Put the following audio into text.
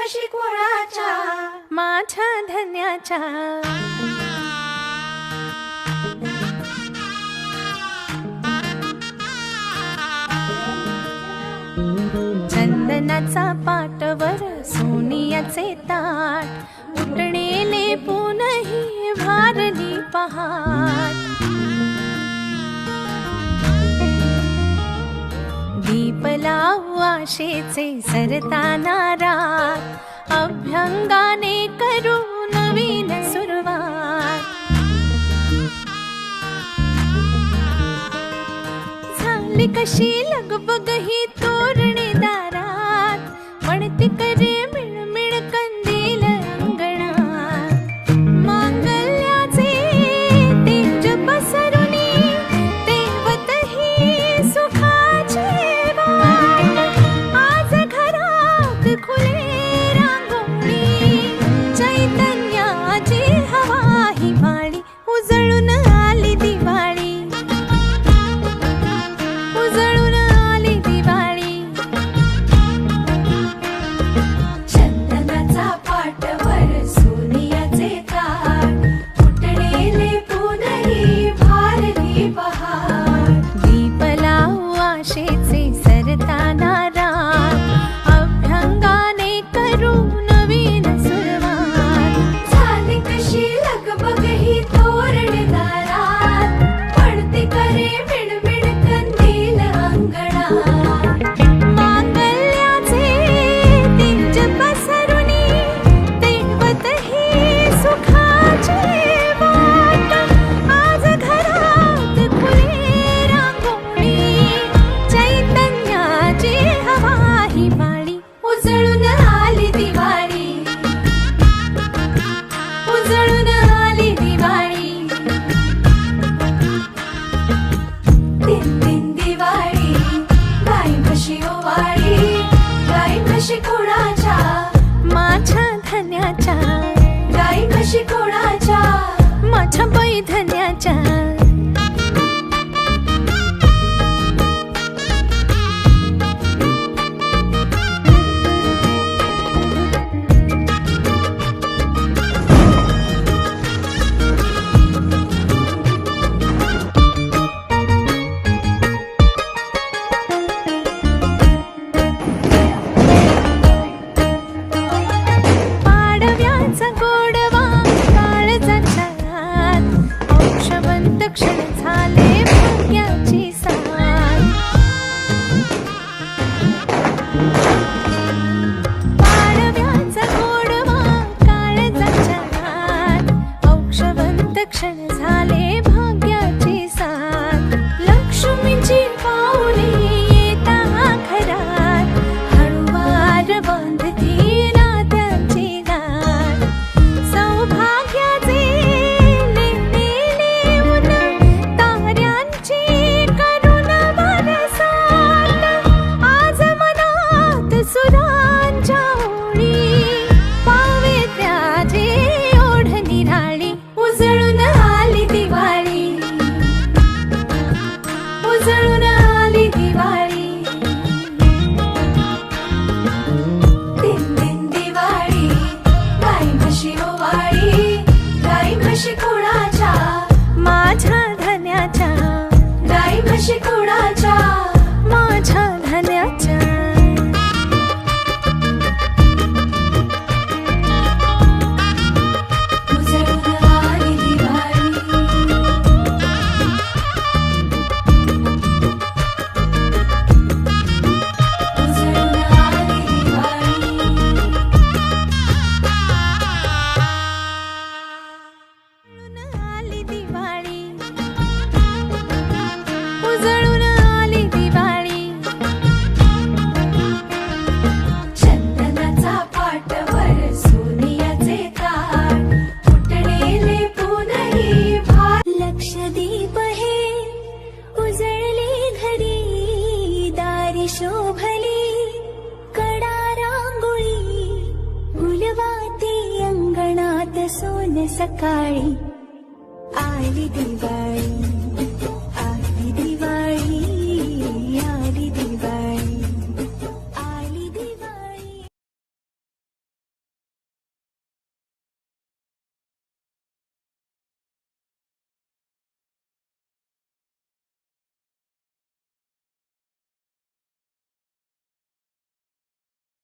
भाषी कोणाच्या माझ्या धन्याच्या चंदनाचा पाटवर सोनियाचे ताट उटणेले पुनही भारली पहाट. दीप लावू आशेचे सरताना रा अभ्यंगाने करू नवीन सुरुवात. झाली कशी लगबग ही तोरणे दारात. म्हणते तिकडे मिळमिळ कंदील अंगणात. मांगल्याचे तेज पसरुनी तेवत ही सुखाचे वाट. आज घरात खुले Shiro Wari, Dari Mashiko. सकाळी आली दिवाळी.